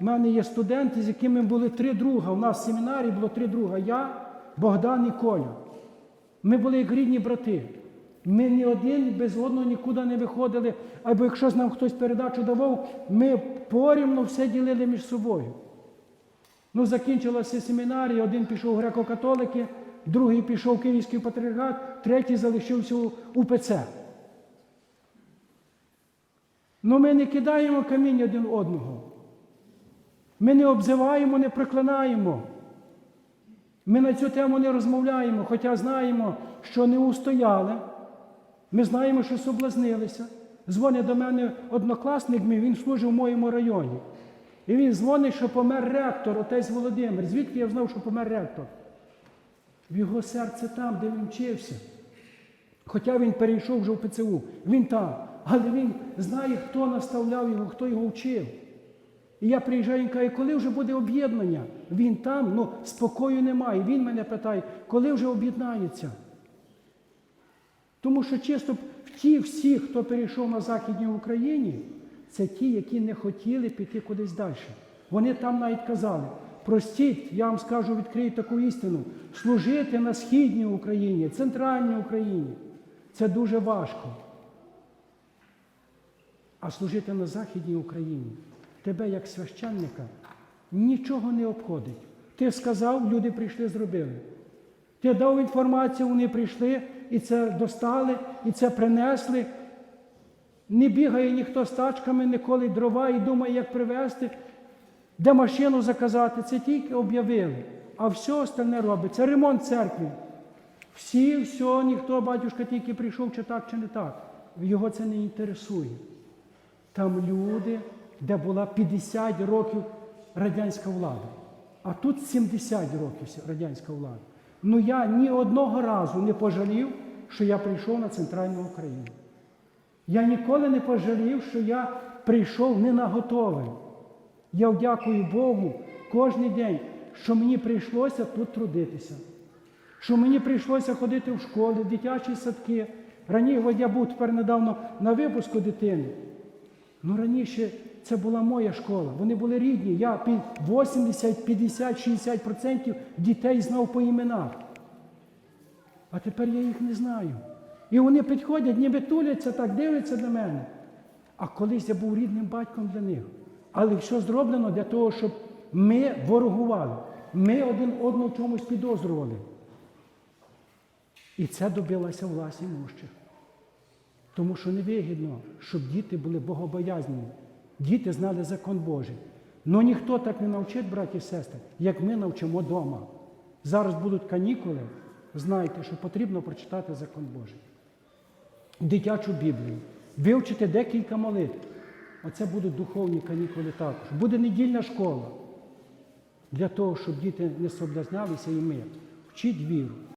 в мене є студенти, з якими були три друга. У нас в семінарі було три друга. Я, Богдан і Коля. Ми були як рідні брати. Ми ні один без одного нікуди не виходили. Або якщо нам хтось передачу давав, ми порівно все ділили між собою. Ну, закінчилася семінарія, один пішов в греко-католики, другий пішов в Київський патріархат, третій залишився у УПЦ. Ну ми не кидаємо камінь один одного. Ми не обзиваємо, не проклинаємо. Ми на цю тему не розмовляємо, хоча знаємо, що не устояли. Ми знаємо, що соблазнилися. Дзвонить до мене однокласник мій, він служив в моєму районі. І він дзвонить, що помер ректор, отець Володимир. Звідки я знав, що помер ректор? В його серце там, де він вчився. Хоча він перейшов вже в ПЦУ, він там. Але він знає, хто наставляв його, хто його вчив. І я приїжджаю і кажу, коли вже буде об'єднання? Він там, ну спокою немає. Він мене питає, коли вже об'єднаються? Тому що чисто ті всі, хто перейшов на Західній Україні, це ті, які не хотіли піти кудись далі. Вони там навіть казали, простіть, я вам скажу, відкрию таку істину, служити на Східній Україні, Центральній Україні це дуже важко. А служити на Західній Україні тебе як священника нічого не обходить. Ти сказав, люди прийшли, зробили. Ти дав інформацію, вони прийшли і це достали, і це принесли. Не бігає ніхто з тачками, не колить дрова і думає, як привезти, де машину заказати. Це тільки об'явили. А все остальне робиться. Ремонт церкви. Всі, все, ніхто, батюшка, тільки прийшов, чи так, чи не так. Його це не інтересує. Там люди, де була 50 років радянська влада, а тут 70 років радянська влада. Ну я ні одного разу не пожалів, що я прийшов на центральну Україну. Я ніколи не пожалів, що я прийшов не на готове. Я дякую Богу кожен день, що мені прийшлося тут трудитися, що мені прийшлося ходити в школи, в дитячі садки. Раніше я був тепер недавно на випуску дитини. Ну раніше це була моя школа. Вони були рідні. Я під 80, 50, 60% дітей знав по іменах. А тепер я їх не знаю. І вони підходять, ніби туляться, так дивляться на мене. А колись я був рідним батьком для них. Але що зроблено для того, щоб ми ворогували, ми один одного чомусь підозрювали. І це добилася власні мощі. Тому що невигідно, щоб діти були богобоязнені. Діти знали закон Божий. Ну ніхто так не навчить, браті і сестри, як ми навчимо вдома. Зараз будуть канікули, знайте, що потрібно прочитати закон Божий. Дитячу Біблію. Вивчити декілька молитв. Оце будуть духовні канікули також. Буде недільна школа. Для того, щоб діти не соблазнялися і ми. Вчіть віру.